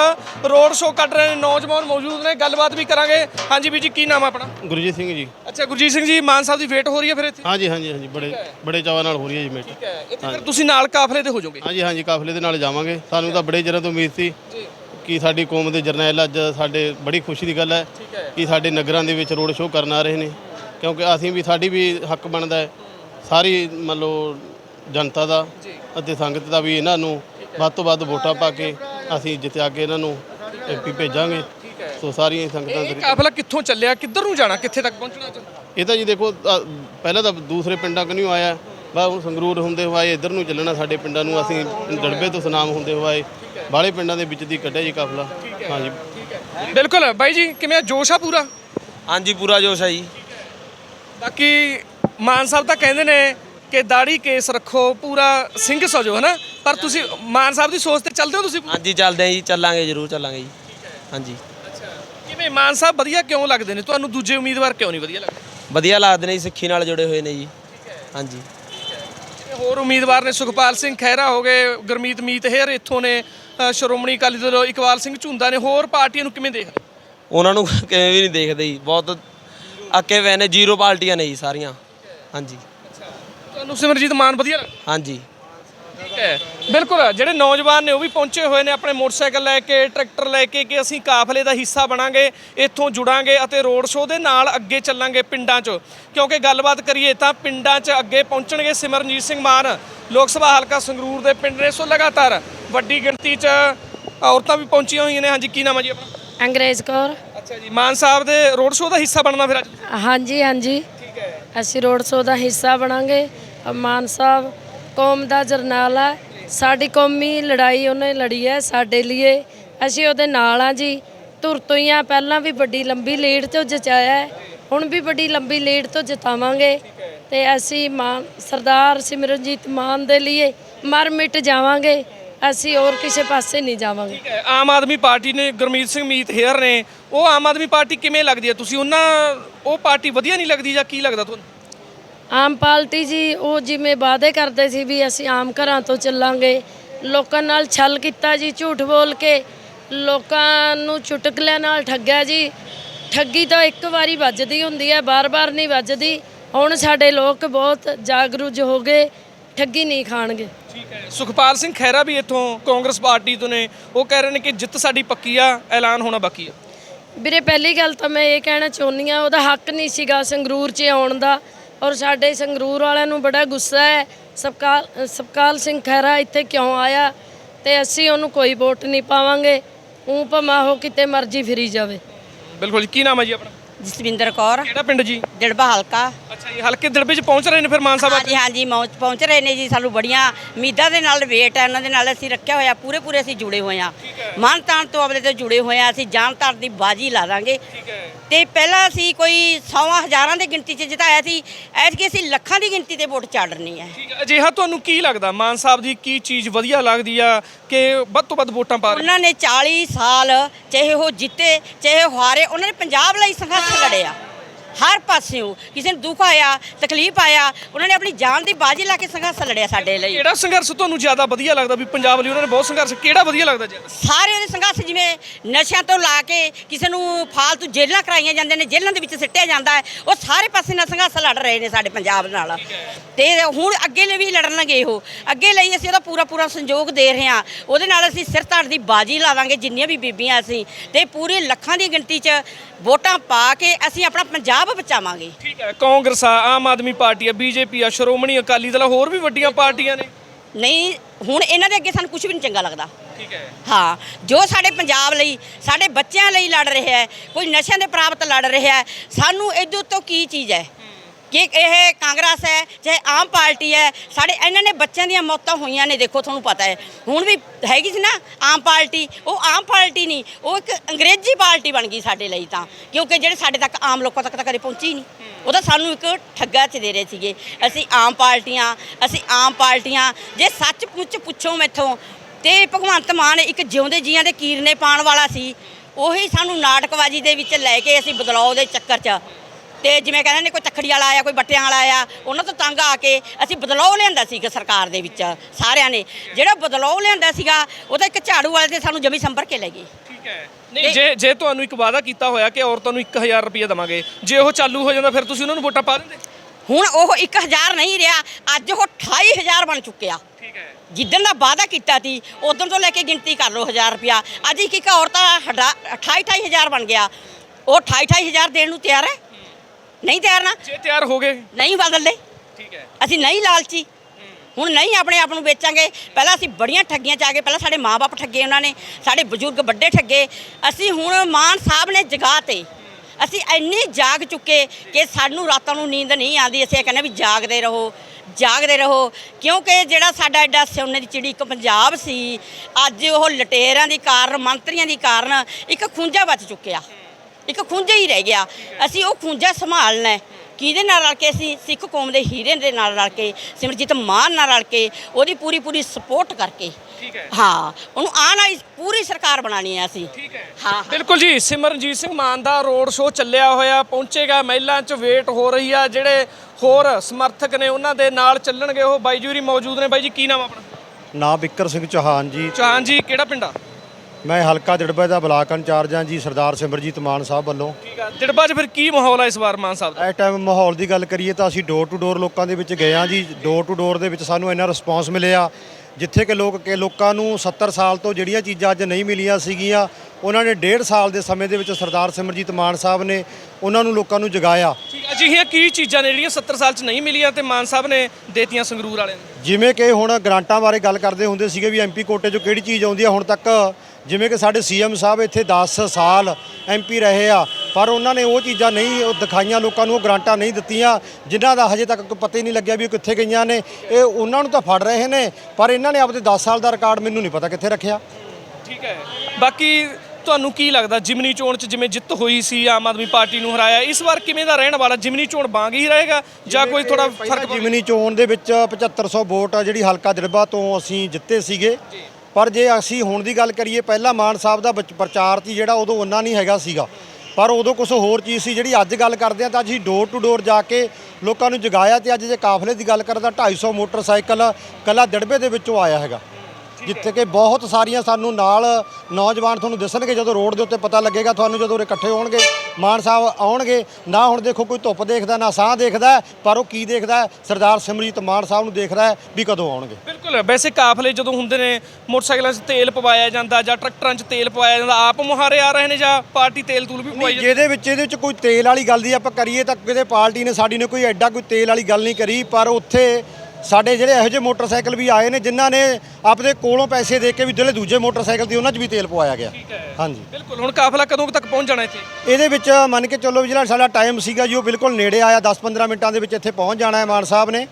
Speaker 3: ਰੋਡ ਸ਼ੋਅ ਕੱਢ ਰਹੇ ਨੇ। ਨੌਜਵਾਨ ਮੌਜੂਦ ਨੇ। ਗੱਲਬਾਤ ਵੀ ਕਰਾਂਗੇ। ਹਾਂਜੀ ਵੀ ਜੀ ਕੀ ਨਾਮ ਆ ਆਪਣਾ?
Speaker 5: ਗੁਰਜੀਤ ਸਿੰਘ ਜੀ।
Speaker 3: ਅੱਛਾ ਗੁਰਜੀਤ ਸਿੰਘ ਜੀ ਮਾਨ ਸਾਹਿਬ ਦੀ ਵੇਟ ਹੋ ਰਹੀ ਹੈ ਫਿਰ ਇੱਥੇ?
Speaker 5: ਹਾਂਜੀ ਹਾਂਜੀ ਹਾਂਜੀ। ਬੜੇ ਬੜੇ ਚਾਵਾਂ ਨਾਲ ਹੋ ਰਹੀ ਹੈ ਜੀ ਮੀਟ।
Speaker 3: ਇੱਥੇ ਫਿਰ ਤੁਸੀਂ ਨਾਲ ਕਾਫਲੇ ਤੇ ਹੋ ਜਾਓਗੇ।
Speaker 5: ਹਾਂਜੀ ਹਾਂਜੀ। ਕਾਫਲੇ ਦੇ ਨਾਲ ਜਾਵਾਂਗੇ। ਸਾਨੂੰ ਤਾਂ ਬੜੇ ਚਿਰਾਂ ਤੋਂ ਉਮੀਦ ਸੀ ਕਿ ਸਾਡੀ ਕੌਮ ਦੇ ਜਰਨੈਲ ਅੱਜ ਸਾਡੇ ਬੜੀ ਖੁਸ਼ੀ ਦੀ ਗੱਲ ਹੈ ਕਿ ਸਾਡੇ ਨਗਰਾਂ ਦੇ ਵਿੱਚ ਰੋਡ ਸ਼ੋਅ ਕਰਨ ਆ ਰਹੇ ਨੇ। ਕਿਉਂਕਿ ਅਸੀਂ ਵੀ ਸਾਡੀ ਵੀ ਹੱਕ ਬਣਦਾ ਹੈ। ਸਾਰੀ ਮੰਨ ਲਓ ਜਨਤਾ ਦਾ ਅਤੇ ਸੰਗਤ ਦਾ ਵੀ ਇਹਨਾਂ ਨੂੰ ਵੱਧ ਤੋਂ ਵੱਧ ਵੋਟਾਂ ਪਾ ਕੇ ਅਸੀਂ ਜਿੱਤਿਆ ਕੇ ਇਹਨਾਂ ਨੂੰ ਐਮਪੀ ਭੇਜਾਂਗੇ। ਸੋ ਸਾਰੀਆਂ ਸੰਗਤਾਂ
Speaker 3: ਇਹ ਕਾਫਲਾ ਕਿੱਥੋਂ ਚੱਲਿਆ? ਕਿੱਧਰ ਨੂੰ ਜਾਣਾ? ਕਿੱਥੇ ਤੱਕ ਪਹੁੰਚਣਾ
Speaker 5: ਇਹ ਤਾਂ ਜੀ ਦੇਖੋ ਪਹਿਲਾਂ ਤਾਂ ਦੂਸਰੇ ਪਿੰਡਾਂ ਕਨਿਓ ਆਇਆ। ਬਾ ਹੁਣ ਸੰਗਰੂਰ ਹੁੰਦੇ ਹੋਏ ਇੱਧਰ ਨੂੰ ਚੱਲਣਾ ਸਾਡੇ ਪਿੰਡਾਂ ਨੂੰ ਅਸੀਂ ਡੜਬੇ ਤੋਂ ਸੁਨਾਮ ਹੁੰਦੇ ਹੋਏ ਬਾਹਲੇ ਪਿੰਡਾਂ ਦੇ ਵਿੱਚ ਦੀ ਕੱਢਿਆ ਜੀ ਕਾਫਲਾ। ਹਾਂਜੀ।
Speaker 3: ਬਿਲਕੁਲ ਬਾਈ ਜੀ ਕਿਵੇਂ ਆ? ਜੋਸ਼ ਆ ਪੂਰਾ?
Speaker 6: ਹਾਂਜੀ ਪੂਰਾ ਜੋਸ਼ ਹੈ ਜੀ।
Speaker 3: ਬਾਕੀ ਮਾਨ ਸਾਹਿਬ ਤਾਂ ਕਹਿੰਦੇ ਨੇ ਕਿ ਦਾੜੀ ਕੇਸ ਰੱਖੋ ਪੂਰਾ ਸਿੰਘ ਸਜੋ ਹਨਾ? ਪਰ ਤੁਸੀਂ ਮਾਨ ਸਾਹਿਬ ਦੀ ਸੋਚ ਤੇ ਚੱਲਦੇ ਹੋ ਤੁਸੀਂ
Speaker 6: ਹਾਂਜੀ ਚੱਲਦੇ ਹਾਂ ਜੀ ਚੱਲਾਂਗੇ ਜ਼ਰੂਰ ਚੱਲਾਂਗੇ ਜੀ। ਹਾਂਜੀ।
Speaker 3: ਕਿਵੇਂ ਮਾਨ ਸਾਹਿਬ ਵਧੀਆ ਕਿਉਂ ਲੱਗਦੇ ਨੇ? ਤੁਹਾਨੂੰ ਦੂਜੇ ਉਮੀਦਵਾਰ ਕਿਉਂ ਨਹੀਂ ਵਧੀਆ ਲੱਗਦੇ?
Speaker 6: ਵਧੀਆ ਲੱਗਦੇ ਨੇ ਜੀ ਸਿੱਖੀ ਨਾਲ ਜੁੜੇ ਹੋਏ ਨੇ ਜੀ। ਹਾਂਜੀ।
Speaker 3: ਹੋਰ ਉਮੀਦਵਾਰ ਨੇ ਸੁਖਪਾਲ ਸਿੰਘ ਖਹਿਰਾ ਹੋ ਗਏ ਗੁਰਮੀਤ ਮੀਤ ਹੇਰ ਇੱਥੋਂ ਨੇ ਅ, ਸ਼੍ਰੋਮਣੀ ਅਕਾਲੀ ਦਲ ਇਕਬਾਲ ਸਿੰਘ ਝੁੰਦਾ ਨੇ ਹੋਰ ਪਾਰਟੀਆਂ ਨੂੰ ਕਿਵੇਂ ਦੇਖਦੇ?
Speaker 6: ਉਹਨਾਂ ਨੂੰ ਕਿਵੇਂ ਵੀ ਨਹੀਂ ਦੇਖਦੇ ਜੀ ਬਹੁਤ ਅੱਕੇ ਪਏ ਨੇ ਜ਼ੀਰੋ ਪਾਰਟੀਆਂ ਨੇ ਜੀ ਸਾਰੀਆਂ। ਹਾਂਜੀ।
Speaker 3: ਤੁਹਾਨੂੰ ਸਿਮਰਜੀਤ ਮਾਨ ਵਧੀਆ ਲੱਗਦਾ?
Speaker 6: ਹਾਂਜੀ।
Speaker 3: ਹੈ। ਬਿਲਕੁਲ ਜਿਹੜੇ ਨੌਜਵਾਨ ਨੇ ਉਹ ਵੀ ਪਹੁੰਚੇ ਹੋਏ ਨੇ ਆਪਣੇ ਮੋਟਰਸਾਈਕਲ ਲੈ ਕੇ ਟਰੈਕਟਰ ਲੈ ਕੇ ਕਿ ਅਸੀਂ ਕਾਫਲੇ ਦਾ ਹਿੱਸਾ ਬਣਾਂਗੇ ਇੱਥੋਂ ਜੁੜਾਂਗੇ ਅਤੇ ਰੋਡ ਸ਼ੋਅ ਦੇ ਨਾਲ ਅੱਗੇ ਚੱਲਾਂਗੇ ਪਿੰਡਾਂ 'ਚ। ਕਿਉਂਕਿ ਗੱਲਬਾਤ ਕਰੀਏ ਤਾਂ ਪਿੰਡਾਂ 'ਚ ਅੱਗੇ ਪਹੁੰਚਣਗੇ ਸਿਮਰਨਜੀਤ ਸਿੰਘ ਮਾਨ। ਲੋਕ ਸਭਾ ਹਲਕਾ ਸੰਗਰੂਰ ਦੇ ਪਿੰਡ ਨੇ। ਸੋ ਲਗਾਤਾਰ ਵੱਡੀ ਗਿਣਤੀ 'ਚ ਔਰਤਾਂ ਵੀ ਪਹੁੰਚੀਆਂ ਹੋਈਆਂ ਨੇ। ਹਾਂਜੀ ਕੀ ਨਾਮ ਹੈ ਜੀ ਆਪਣਾ?
Speaker 2: ਅੰਗਰੇਜ਼ ਕੌਰ।
Speaker 3: ਅੱਛਾ ਜੀ ਮਾਨ ਸਾਹਿਬ ਦੇ ਰੋਡ ਸ਼ੋਅ ਦਾ ਹਿੱਸਾ ਬਣਨਾ ਫਿਰ ਅੱਜ?
Speaker 2: ਹਾਂਜੀ ਹਾਂਜੀ।
Speaker 3: ਠੀਕ ਹੈ।
Speaker 2: ਅਸੀਂ ਰੋਡ ਸ਼ੋਅ ਦਾ ਹਿੱਸਾ ਬਣਾਂਗੇ। ਮਾਨ ਸਾਹਿਬ ਕੌਮ ਦਾ ਜਰਨੈਲ ਹੈ ਸਾਡੀ ਕੌਮੀ ਲੜਾਈ ਉਹਨੇ ਲੜੀ ਹੈ ਸਾਡੇ ਲਈ ਅਸੀਂ ਉਹਦੇ ਨਾਲ ਆ ਜੀ। ਧੁਰ ਤੋਂ ਹੀ ਆ, ਪਹਿਲਾਂ ਵੀ ਵੱਡੀ ਲੰਬੀ ਲੀਡ ਤੋਂ ਜਿਤਾਇਆ ਹੁਣ ਵੀ ਵੱਡੀ ਲੰਬੀ ਲੀਡ ਤੋਂ ਜਿਤਾਵਾਂਗੇ। ਤੇ ਅਸੀਂ ਮਾਨ ਸਰਦਾਰ ਸਿਮਰਨਜੀਤ ਮਾਨ ਦੇ ਲਈ ਮਰ ਮਿਟ ਜਾਵਾਂਗੇ। ਅਸੀਂ ਹੋਰ ਕਿਸੇ ਪਾਸੇ ਨਹੀਂ ਜਾਵਾਂਗੇ।
Speaker 3: ਆਮ ਆਦਮੀ ਪਾਰਟੀ ਨੇ ਗੁਰਮੀਤ ਸਿੰਘ ਮੀਤ ਹੇਅਰ ਨੇ। ਉਹ ਆਮ ਆਦਮੀ ਪਾਰਟੀ ਕਿਵੇਂ ਲੱਗਦੀ ਹੈ? ਤੁਸੀਂ ਉਹਨਾਂ, ਉਹ ਪਾਰਟੀ ਵਧੀਆ ਨਹੀਂ ਲੱਗਦੀ ਜਾਂ ਕੀ ਲੱਗਦਾ ਤੁਹਾਨੂੰ?
Speaker 2: ਆਮ ਪਾਰਟੀ ਜੀ ਉਹ ਜਿਵੇਂ ਵਾਅਦੇ ਕਰਦੇ ਸੀ ਵੀ ਅਸੀਂ ਆਮ ਘਰਾਂ ਤੋਂ ਚੱਲਾਂਗੇ। ਲੋਕਾਂ ਨਾਲ ਛਲ ਕੀਤਾ ਜੀ ਝੂਠ ਬੋਲ ਕੇ। ਲੋਕਾਂ ਨੂੰ ਚੁਟਕਲਿਆਂ ਨਾਲ ਠੱਗਿਆ ਜੀ। ਠੱਗੀ ਤਾਂ ਇੱਕ ਵਾਰੀ ਵੱਜਦੀ ਹੁੰਦੀ ਹੈ ਬਾਰ-ਬਾਰ ਨਹੀਂ ਵੱਜਦੀ। ਹੁਣ ਸਾਡੇ ਲੋਕ ਬਹੁਤ ਜਾਗਰੂਕ ਹੋ ਗਏ ਠੱਗੀ ਨਹੀਂ ਖਾਣਗੇ।
Speaker 3: ਠੀਕ ਹੈ। ਸੁਖਪਾਲ ਸਿੰਘ ਖਹਿਰਾ ਵੀ ਇੱਥੋਂ ਕਾਂਗਰਸ ਪਾਰਟੀ ਤੋਂ ਨੇ। ਉਹ ਕਹਿ ਰਹੇ ਨੇ ਕਿ ਜਿੱਤ ਸਾਡੀ ਪੱਕੀ ਆ ਐਲਾਨ ਹੋਣਾ ਬਾਕੀ ਆ।
Speaker 2: ਵੀਰੇ ਪਹਿਲੀ ਗੱਲ ਤਾਂ ਮੈਂ ਇਹ ਕਹਿਣਾ ਚਾਹੁੰਦੀ ਆ ਉਹਦਾ ਹੱਕ ਨਹੀਂ ਸੀਗਾ ਸੰਗਰੂਰ 'ਚ ਆਉਣ ਦਾ। ਔਰ ਸਾਡੇ ਸੰਗਰੂਰ ਵਾਲਿਆਂ ਨੂੰ ਬੜਾ ਗੁੱਸਾ ਹੈ। ਸਬਕਾਲ ਸਬਕਾਲ ਸਿੰਘ ਖਹਿਰਾ ਇੱਥੇ ਕਿਉਂ ਆਇਆ? ਤੇ ਅਸੀਂ ਉਹਨੂੰ ਕੋਈ ਵੋਟ ਨਹੀਂ ਪਾਵਾਂਗੇ। ਉਹ ਭਾਵੇਂ ਉਹ ਕਿਤੇ ਮਰਜ਼ੀ ਫਿਰੀ ਜਾਵੇ।
Speaker 3: ਬਿਲਕੁਲ ਜੀ, ਕੀ ਨਾਮ ਹੈ ਜੀ ਆਪਣਾ?
Speaker 1: ਜਸਵਿੰਦਰ ਕੌਰ।
Speaker 3: ਕਿਹੜਾ ਪਿੰਡ ਜੀ?
Speaker 1: ਡਿੜਬਾ ਹਲਕਾ।
Speaker 3: ਅੱਛਾ ਜੀ ਹਲਕੇ ਦਿੜਬੇ ਚ ਪਹੁੰਚ ਰਹੇ ਨੇ ਫਿਰ ਮਾਨ ਸਾਹਿਬ?
Speaker 1: ਹਾਂਜੀ ਹਾਂਜੀ ਮੌਜ ਪਹੁੰਚ ਰਹੇ ਨੇ ਜੀ ਸਾਨੂੰ ਬੜੀਆਂ ਉਮੀਦਾਂ ਦੇ ਨਾਲ ਵੇਟ ਹੈ ਉਹਨਾਂ ਦੇ ਨਾਲ ਅਸੀਂ ਰੱਖਿਆ ਹੋਇਆ ਪੂਰੇ ਪੂਰੇ ਅਸੀਂ ਜੁੜੇ ਹੋਏ ਆ ਮਨ ਤਾਣ ਤੋਂ ਅਵਲੇ ਤੋਂ ਜੁੜੇ ਹੋਏ ਆ ਅਸੀਂ ਜਾਨ ਤਾਰ ਦੀ ਬਾਜੀ ਲਾ ਦਾਂਗੇ। ਤੇ ਪਹਿਲਾਂ ਅਸੀਂ ਕੋਈ ਸੌਵਾਂ ਹਜ਼ਾਰਾਂ ਦੀ ਗਿਣਤੀ 'ਚ ਜਿਤਾਇਆ ਸੀ ਐਤਕੀ ਅਸੀਂ ਲੱਖਾਂ ਦੀ ਗਿਣਤੀ ਤੇ ਵੋਟ ਚਾੜਨੀ ਹੈ।
Speaker 3: ਠੀਕ ਹੈ ਅਜਿਹਾ ਤੁਹਾਨੂੰ ਕੀ ਲੱਗਦਾ? ਮਾਨ ਸਾਹਿਬ ਦੀ ਕੀ ਚੀਜ਼ ਵਧੀਆ ਲੱਗਦੀ ਆ ਕਿ ਵੱਧ ਤੋਂ ਵੱਧ ਵੋਟਾਂ ਪਾ ਰਹੇ?
Speaker 1: ਉਹਨਾਂ ਨੇ 40 ਸਾਲ ਚਾਹੇ ਉਹ ਜਿੱਤੇ ਚਾਹੇ ਹਾਰੇ ਉਹਨਾਂ ਨੇ ਪੰਜਾਬ ਲਈ ਸੰਘਰਸ਼ ਲੜਿਆ ਹਰ ਪਾਸਿਓਂ ਕਿਸੇ ਨੂੰ ਦੁੱਖ ਆਇਆ ਤਕਲੀਫ ਆਇਆ ਉਹਨਾਂ ਨੇ ਆਪਣੀ ਜਾਨ ਦੀ ਬਾਜੀ ਲਾ ਕੇ ਸੰਘਰਸ਼ ਲੜਿਆ ਸਾਡੇ ਲਈ।
Speaker 3: ਕਿਹੜਾ ਸੰਘਰਸ਼ ਤੁਹਾਨੂੰ ਜ਼ਿਆਦਾ ਵਧੀਆ ਲੱਗਦਾ ਵੀ ਪੰਜਾਬ ਲਈ ਉਹਨਾਂ ਨੇ ਬਹੁਤ ਸੰਘਰਸ਼ ਕਿਹੜਾ ਵਧੀਆ ਲੱਗਦਾ ਜੀ
Speaker 1: ਸਾਰੇ ਉਹਦੇ ਸੰਘਰਸ਼ ਜਿਵੇਂ ਨਸ਼ਿਆਂ ਤੋਂ ਲਾ ਕੇ ਕਿਸੇ ਨੂੰ ਫਾਲਤੂ ਜੇਲ੍ਹਾਂ ਕਰਾਈਆਂ ਜਾਂਦੇ ਨੇ ਜੇਲ੍ਹਾਂ ਦੇ ਵਿੱਚ ਸਿੱਟਿਆ ਜਾਂਦਾ ਹੈ ਉਹ ਸਾਰੇ ਪਾਸੇ ਨਾਲ ਸੰਘਰਸ਼ ਲੜ ਰਹੇ ਨੇ ਸਾਡੇ ਪੰਜਾਬ ਨਾਲ। ਤੇ ਹੁਣ ਅੱਗੇ ਲਈ ਵੀ ਲੜਨਗੇ ਉਹ। ਅੱਗੇ ਲਈ ਅਸੀਂ ਉਹਦਾ ਪੂਰਾ ਪੂਰਾ ਸੰਯੋਗ ਦੇ ਰਹੇ ਹਾਂ। ਉਹਦੇ ਨਾਲ ਅਸੀਂ ਸਿਰ ਧੜ ਦੀ ਬਾਜੀ ਲਾਵਾਂਗੇ ਜਿੰਨੀਆਂ ਵੀ ਬੀਬੀਆਂ ਅਸੀਂ। ਤੇ ਪੂਰੇ ਲੱਖਾਂ ਦੀ ਗਿਣਤੀ 'ਚ ਵੋਟਾਂ ਪਾ ਕੇ ਅਸੀਂ ਆਪਣਾ ਪੰਜਾਬ ਬਚਾਵਾਂਗੇ
Speaker 3: ਠੀਕ ਹੈ ਕਾਂਗਰਸ ਆ ਆਮ ਆਦਮੀ ਪਾਰਟੀ ਆ ਬੀਜੇਪੀ ਆ ਸ਼੍ਰੋਮਣੀ ਅਕਾਲੀ ਦਲ ਆ, ਹੋਰ ਵੀ ਵੱਡੀਆਂ ਪਾਰਟੀਆਂ ਨੇ।
Speaker 1: ਨਹੀਂ ਹੁਣ ਇਹਨਾਂ ਦੇ ਅੱਗੇ ਸਾਨੂੰ ਕੁਝ ਵੀ ਨਹੀਂ ਚੰਗਾ ਲੱਗਦਾ।
Speaker 3: ਠੀਕ ਹੈ।
Speaker 1: ਹਾਂ ਜੋ ਸਾਡੇ ਪੰਜਾਬ ਲਈ ਸਾਡੇ ਬੱਚਿਆਂ ਲਈ ਲੜ ਰਿਹਾ ਹੈ ਕੋਈ ਨਸ਼ਿਆਂ ਦੇ ਪ੍ਰਾਪਤ ਲੜ ਰਿਹਾ ਹੈ ਸਾਨੂੰ ਇਹਦੇ ਤੋਂ ਕੀ ਚੀਜ਼ ਹੈ? ਕਿ ਇਹ ਕਾਂਗਰਸ ਹੈ ਚਾਹੇ ਆਮ ਪਾਰਟੀ ਹੈ, ਸਾਡੇ ਇਹਨਾਂ ਨੇ ਬੱਚਿਆਂ ਦੀਆਂ ਮੌਤਾਂ ਹੋਈਆਂ ਨੇ, ਦੇਖੋ ਤੁਹਾਨੂੰ ਪਤਾ ਹੈ। ਹੁਣ ਵੀ ਹੈਗੀ ਸੀ ਨਾ ਆਮ ਪਾਰਟੀ, ਉਹ ਆਮ ਪਾਰਟੀ ਨਹੀਂ, ਉਹ ਇੱਕ ਅੰਗਰੇਜ਼ੀ ਪਾਰਟੀ ਬਣ ਗਈ ਸਾਡੇ ਲਈ ਤਾਂ, ਕਿਉਂਕਿ ਜਿਹੜੇ ਸਾਡੇ ਤੱਕ ਆਮ ਲੋਕਾਂ ਤੱਕ ਤਾਂ ਕਦੇ ਪਹੁੰਚੀ ਨਹੀਂ। ਉਹ ਤਾਂ ਸਾਨੂੰ ਇੱਕ ਠੱਗਾ ਚ ਦੇ ਰਹੇ ਸੀਗੇ। ਅਸੀਂ ਆਮ ਪਾਰਟੀਆਂ, ਅਸੀਂ ਆਮ ਪਾਰਟੀਆਂ, ਜੇ ਸੱਚ ਪੁੱਛ ਪੁੱਛੋ ਮੈਥੋਂ, ਤੇ ਭਗਵੰਤ ਮਾਨ ਇੱਕ ਜਿਉਂਦੇ ਜੀਆਂ ਦੇ ਕੀਰਨੇ ਪਾਉਣ ਵਾਲਾ ਸੀ, ਉਹੀ ਸਾਨੂੰ ਨਾਟਕਬਾਜ਼ੀ ਦੇ ਵਿੱਚ ਲੈ ਕੇ ਅਸੀਂ ਬਦਲਾਅ ਦੇ ਚੱਕਰ 'ਚ ਤੇ ਜਿਵੇਂ ਕਹਿੰਦੇ ਨੇ ਕੋਈ ਤਖੜੀ ਵਾਲਾ ਆਇਆ ਕੋਈ ਬੱਟਿਆਂ ਵਾਲਾ ਆਇਆ ਉਹਨਾਂ ਤੋਂ ਤੰਗ ਆ ਕੇ ਅਸੀਂ ਬਦਲਾਅ ਲਿਆਂਦਾ ਸੀਗਾ ਸਰਕਾਰ ਦੇ ਵਿੱਚ ਸਾਰਿਆਂ ਨੇ। ਜਿਹੜਾ ਬਦਲਾਅ ਲਿਆਂਦਾ ਸੀਗਾ ਉਹ ਤਾਂ ਇੱਕ ਝਾੜੂ ਵਾਲੇ ਤੇ ਸਾਨੂੰ ਜਮੀ ਸੰਭਰ ਕੇ ਲੈ ਗਏ।
Speaker 3: ਠੀਕ ਹੈ। ਨਹੀਂ ਜੇ ਜੇ ਤੁਹਾਨੂੰ ਇੱਕ ਵਾਅਦਾ ਕੀਤਾ ਹੋਇਆ ਕਿ ਔਰਤਾਂ ਨੂੰ 1000 ਰੁਪਏ ਦੇਵਾਂਗੇ ਜੇ ਉਹ ਚਾਲੂ ਹੋ ਜਾਂਦਾ ਫਿਰ ਤੁਸੀਂ ਉਹਨਾਂ ਨੂੰ ਵੋਟਾਂ ਪਾ ਦਿੰਦੇ?
Speaker 1: ਹੁਣ ਉਹ 1000 ਨਹੀਂ ਰਿਹਾ ਅੱਜ ਉਹ 28000 ਬਣ ਚੁੱਕਿਆ।
Speaker 3: ਠੀਕ ਹੈ।
Speaker 1: ਜਿੱਦਣ ਦਾ ਵਾਅਦਾ ਕੀਤਾ ਸੀ ਉਦੋਂ ਤੋਂ ਲੈ ਕੇ ਗਿਣਤੀ ਕਰ ਲਓ 1000 ਰੁਪਿਆ ਅੱਜ ਇੱਕ ਇੱਕ ਔਰਤ ਦਾ 28 ਹਜ਼ਾਰ ਬਣ ਗਿਆ। ਉਹ 28 ਹਜ਼ਾਰ ਦੇਣ ਨੂੰ ਤਿਆਰ ਹੈ? ਨਹੀਂ ਤਿਆਰ ਨਾ।
Speaker 3: ਜੇ ਤਿਆਰ ਹੋ ਗਏ।
Speaker 1: ਨਹੀਂ ਬਦਲਦੇ।
Speaker 3: ਠੀਕ ਹੈ।
Speaker 1: ਅਸੀਂ ਨਹੀਂ ਲਾਲਚੀ। ਹੁਣ ਨਹੀਂ ਆਪਣੇ ਆਪ ਨੂੰ ਵੇਚਾਂਗੇ। ਪਹਿਲਾਂ ਅਸੀਂ ਬੜੀਆਂ ਠੱਗੀਆਂ ਚ ਆ ਗਏ। ਪਹਿਲਾਂ ਸਾਡੇ ਮਾਪੇ ਠੱਗੇ ਉਹਨਾਂ ਨੇ। ਸਾਡੇ ਬਜ਼ੁਰਗ ਵੱਡੇ ਠੱਗੇ। ਅਸੀਂ ਹੁਣ ਮਾਨ ਸਾਹਿਬ ਨੇ ਜਗਾ ਤੇ। ਅਸੀਂ ਇੰਨੇ ਜਾਗ ਚੁੱਕੇ ਕਿ ਸਾਨੂੰ ਰਾਤਾਂ ਨੂੰ ਨੀਂਦ ਨਹੀਂ ਆਉਂਦੀ। ਅਸੀਂ ਇਹ ਕਹਿੰਦੇ ਵੀ ਜਾਗਦੇ ਰਹੋ। ਜਾਗਦੇ ਰਹੋ। ਕਿਉਂਕਿ ਜਿਹੜਾ ਸਾਡਾ ਐਡਾ ਸੋਨੇ ਦੀ ਚਿੜੀ ਇੱਕ ਪੰਜਾਬ ਸੀ ਅੱਜ ਉਹ ਲਟੇਰਾਂ ਦੀ ਕਾਰਨ ਮੰਤਰੀਆਂ ਦੀ ਕਾਰਨ ਇੱਕ ਖੁੰਝਾ ਬਚ ਚੁੱਕਿਆ। ਇੱਕ ਖੁੰਝਾ ਹੀ ਰਹਿ ਗਿਆ। ਅਸੀਂ ਉਹ ਖੁੰਝਾ ਸੰਭਾਲਣਾ ਹੈ। ਕਿਹਦੇ ਨਾਲ ਰਲ ਕੇ ਅਸੀਂ ਸਿੱਖ ਕੌਮ ਦੇ ਹੀਰੇ ਦੇ ਨਾਲ ਰਲ ਕੇ ਸਿਮਰਜੀਤ ਮਾਨ ਨਾਲ ਰਲ ਕੇ ਉਹਦੀ ਪੂਰੀ ਪੂਰੀ ਸਪੋਰਟ ਕਰਕੇ।
Speaker 3: ਠੀਕ ਹੈ।
Speaker 1: ਹਾਂ ਉਹਨੂੰ ਆਉਣ ਵਾਲੀ ਪੂਰੀ ਸਰਕਾਰ ਬਣਾਣੀ ਹੈ ਅਸੀਂ।
Speaker 3: ਠੀਕ ਹੈ।
Speaker 1: ਹਾਂ ਹਾਂ।
Speaker 3: ਬਿਲਕੁਲ ਜੀ ਸਿਮਰਨਜੀਤ ਸਿੰਘ ਮਾਨ ਦਾ ਰੋਡ ਸ਼ੋਅ ਚੱਲਿਆ ਹੋਇਆ ਪਹੁੰਚੇਗਾ ਮਹਿਲਾਂ 'ਚ ਵੇਟ ਹੋ ਰਹੀ ਆ। ਜਿਹੜੇ ਹੋਰ ਸਮਰਥਕ ਨੇ ਉਹਨਾਂ ਦੇ ਨਾਲ ਚੱਲਣਗੇ ਉਹ। ਬਾਈ ਜੂਰੀ ਮੌਜੂਦ ਨੇ। ਬਾਈ ਜੀ ਕੀ ਨਾਮ ਆਪਣਾ?
Speaker 4: ਨਾਮ ਬਿੱਕਰ ਸਿੰਘ ਚੌਹਾਨ ਜੀ।
Speaker 3: ਚਾਹਨ ਜੀ ਕਿਹੜਾ ਪਿੰਡ ਆ?
Speaker 4: ਮੈਂ ਹਲਕਾ ਦਿੜਬੇ ਦਾ ਬਲਾਕ ਇੰਚਾਰਜ ਹਾਂ ਜੀ ਸਰਦਾਰ ਸਿਮਰਜੀਤ ਮਾਨ ਸਾਹਿਬ ਵੱਲੋਂ।
Speaker 3: ਠੀਕ ਆ ਡਿੜਬਾ 'ਚ ਫਿਰ ਕੀ ਮਾਹੌਲ ਆ ਇਸ ਵਾਰ ਮਾਨ ਸਾਹਿਬ ਦਾ?
Speaker 4: ਇਸ ਟਾਈਮ ਮਾਹੌਲ ਦੀ ਗੱਲ ਕਰੀਏ ਤਾਂ ਅਸੀਂ ਡੋਰ ਟੂ ਡੋਰ ਲੋਕਾਂ ਦੇ ਵਿੱਚ ਗਏ ਹਾਂ ਜੀ। ਡੋਰ ਟੂ ਡੋਰ ਦੇ ਵਿੱਚ ਸਾਨੂੰ ਇੰਨਾ ਰਿਸਪਾਂਸ ਮਿਲਿਆ ਜਿੱਥੇ ਕਿ ਲੋਕ ਕਿ ਲੋਕਾਂ ਨੂੰ 70 ਸਾਲ ਤੋਂ ਜਿਹੜੀਆਂ ਚੀਜ਼ਾਂ ਅੱਜ ਨਹੀਂ ਮਿਲੀਆਂ ਸੀਗੀਆਂ ਉਹਨਾਂ ਨੇ ਡੇਢ ਸਾਲ ਦੇ ਸਮੇਂ ਦੇ ਵਿੱਚ ਸਰਦਾਰ ਸਿਮਰਜੀਤ ਮਾਨ ਸਾਹਿਬ ਨੇ ਉਹਨਾਂ ਨੂੰ ਲੋਕਾਂ ਨੂੰ ਜਗਾਇਆ।
Speaker 3: ਠੀਕ ਆ ਅਜਿਹੀਆਂ ਕੀ ਚੀਜ਼ਾਂ ਨੇ ਜਿਹੜੀਆਂ 70 ਸਾਲ 'ਚ ਨਹੀਂ ਮਿਲੀਆਂ ਤੇ ਮਾਨ ਸਾਹਿਬ ਨੇ ਦੇਤੀਆਂ ਸੰਗਰੂਰ ਵਾਲਿਆਂ ਨੂੰ?
Speaker 4: ਜਿਵੇਂ ਕਿ ਹੁਣ ਗ੍ਰਾਂਟਾਂ ਬਾਰੇ ਗੱਲ ਕਰਦੇ ਹੁੰਦੇ ਸੀਗੇ ਵੀ ਐਮਪੀ ਕੋਟੇ 'ਚੋਂ ਕਿਹੜੀ ਚੀਜ਼ ਆਉਂਦੀ ਆ ਹੁਣ ਤੱਕ ਜਿਵੇਂ ਕਿ ਸਾਡੇ ਸੀਐਮ ਸਾਹਿਬ ਇੱਥੇ 10 ਸਾਲ ਐਮਪੀ ਰਹੇ ਆ ਪਰ ਉਹਨਾਂ ਨੇ ਉਹ ਚੀਜ਼ਾਂ ਨਹੀਂ ਉਹ ਦਿਖਾਈਆਂ ਲੋਕਾਂ ਨੂੰ ਉਹ ਗ੍ਰਾਂਟਾਂ ਨਹੀਂ ਦਿੱਤੀਆਂ ਜਿਨ੍ਹਾਂ ਦਾ ਹਜੇ ਤੱਕ ਕੋਈ ਪਤਾ ਹੀ ਨਹੀਂ ਲੱਗਿਆ ਵੀ ਉਹ ਕਿੱਥੇ ਗਈਆਂ ਨੇ। ਇਹ ਉਹਨਾਂ ਨੂੰ ਤਾਂ ਫੜ ਰਹੇ ਨੇ ਪਰ ਇਹਨਾਂ ਨੇ ਆਪਦੇ 10 ਸਾਲ ਦਾ ਰਿਕਾਰਡ ਮੈਨੂੰ ਨਹੀਂ ਪਤਾ ਕਿੱਥੇ ਰੱਖਿਆ।
Speaker 3: ਠੀਕ ਹੈ। ਬਾਕੀ ਤੁਹਾਨੂੰ ਕੀ ਲੱਗਦਾ ਜਿਮਨੀ ਚੋਣ 'ਚ ਜਿਵੇਂ ਜਿੱਤ ਹੋਈ ਸੀ ਆਮ ਆਦਮੀ ਪਾਰਟੀ ਨੂੰ ਹਰਾਇਆ ਇਸ ਵਾਰ ਕਿਵੇਂ ਦਾ ਰਹਿਣ ਵਾਲਾ? ਜਿਮਨੀ ਚੋਣ ਬਾਂਗ ਹੀ ਰਹੇਗਾ ਜਾਂ ਕੋਈ ਥੋੜਾ ਫ਼ਰਕ?
Speaker 4: ਜਿਮਨੀ ਚੋਣ ਦੇ ਵਿੱਚ 7500 ਵੋਟ ਆ ਜਿਹੜੀ ਹਲਕਾ ਦਿੜਬਾ ਤੋਂ ਅਸੀਂ ਜਿੱਤੇ ਸੀਗੇ। ਪਰ ਜੇ ਅਸੀਂ ਹੁਣ ਦੀ ਗੱਲ ਕਰੀਏ, ਪਹਿਲਾਂ ਮਾਨ ਸਾਹਿਬ ਦਾ ਵਿੱਚ ਪ੍ਰਚਾਰ ਸੀ ਜਿਹੜਾ ਉਦੋਂ ਉਹਨਾਂ ਨਹੀਂ ਹੈਗਾ ਸੀਗਾ। ਪਰ ਉਦੋਂ ਕੁਝ ਹੋਰ ਚੀਜ਼ ਸੀ ਜਿਹੜੀ ਅੱਜ ਗੱਲ ਕਰਦੇ ਆ ਤਾਂ ਅਸੀਂ ਡੋਰ ਟੂ ਡੋਰ ਜਾ ਕੇ ਲੋਕਾਂ ਨੂੰ ਜਗਾਇਆ ਤੇ ਅੱਜ ਜੇ ਕਾਫਲੇ ਦੀ ਗੱਲ ਕਰਦਾ 250 ਮੋਟਰਸਾਈਕਲ ਕੱਲਾ ਦੜਬੇ ਦੇ ਵਿੱਚੋਂ ਆਇਆ ਹੈਗਾ। ਜਿੱਥੇ ਕਿ ਬਹੁਤ ਸਾਰੀਆਂ ਸਾਨੂੰ ਨਾਲ ਨੌਜਵਾਨ ਤੁਹਾਨੂੰ ਦਿਸਣਗੇ ਜਦੋਂ ਰੋਡ ਦੇ ਉੱਤੇ ਪਤਾ ਲੱਗੇਗਾ ਤੁਹਾਨੂੰ ਜਦੋਂ ਇਕੱਠੇ ਹੋਣਗੇ ਮਾਨ ਸਾਹਿਬ ਆਉਣਗੇ ਨਾ ਹੁਣ ਦੇਖੋ ਕੋਈ ਧੁੱਪ ਦੇਖਦਾ ਨਾ ਸਾਹ ਦੇਖਦਾ ਪਰ ਉਹ ਕੀ ਦੇਖਦਾ? ਸਰਦਾਰ ਸਿਮਰਜੀਤ ਮਾਨ ਸਾਹਿਬ ਨੂੰ ਦੇਖਦਾ ਵੀ ਕਦੋਂ ਆਉਣਗੇ
Speaker 3: ਬਿਲਕੁਲ ਵੈਸੇ ਕਾਫਲੇ ਜਦੋਂ ਹੁੰਦੇ ਨੇ ਮੋਟਰਸਾਈਕਲਾਂ 'ਚ ਤੇਲ ਪਵਾਇਆ ਜਾਂਦਾ ਜਾਂ ਟਰੈਕਟਰਾਂ 'ਚ ਤੇਲ ਪਵਾਇਆ ਜਾਂਦਾ ਆਪ ਮੁਹਾਰੇ ਆ ਰਹੇ ਨੇ ਜਾਂ ਪਾਰਟੀ ਤੇਲ ਤੂਲ ਵੀ ਪਵਾਈ ਜਾਂਦੀ
Speaker 4: ਜਿਹਦੇ ਵਿੱਚ ਇਹਦੇ ਵਿੱਚ ਕੋਈ ਤੇਲ ਵਾਲੀ ਗੱਲ ਦੀ ਆਪਾਂ ਕਰੀਏ ਤਾਂ ਕਿਤੇ ਪਾਰਟੀ ਨੇ ਸਾਡੀ ਨੇ ਕੋਈ ਐਡਾ ਕੋਈ ਤੇਲ ਵਾਲੀ ਗੱਲ ਨਹੀਂ ਕਰੀ ਪਰ ਉੱਥੇ ਸਾਡੇ ਜਿਹੜੇ ਇਹੋ ਜਿਹੇ ਮੋਟਰਸਾਈਕਲ ਵੀ ਆਏ ਨੇ ਜਿਨ੍ਹਾਂ ਨੇ ਆਪਦੇ ਕੋਲੋਂ ਪੈਸੇ ਦੇ ਕੇ ਵੀ ਜਿਹੜੇ ਦੂਜੇ ਮੋਟਰਸਾਈਕਲ ਦੀ ਉਹਨਾਂ 'ਚ ਵੀ ਤੇਲ ਪਵਾਇਆ ਗਿਆ। ਹਾਂਜੀ।
Speaker 3: ਬਿਲਕੁਲ ਹੁਣ ਕਾਫਲਾ ਕਦੋਂ ਤੱਕ ਪਹੁੰਚ ਜਾਣਾ ਇੱਥੇ?
Speaker 4: ਇਹਦੇ ਵਿੱਚ ਮੰਨ ਕੇ ਚੱਲੋ ਵੀ ਜਿਹੜਾ ਸਾਡਾ ਟਾਈਮ ਸੀਗਾ ਜੀ ਉਹ ਬਿਲਕੁਲ ਨੇੜੇ ਆਇਆ 10-15 ਮਿੰਟਾਂ ਦੇ ਵਿੱਚ ਇੱਥੇ ਪਹੁੰਚ ਜਾਣਾ ਹੈ ਮਾਨ ਸਾਹਿਬ ਨੇ।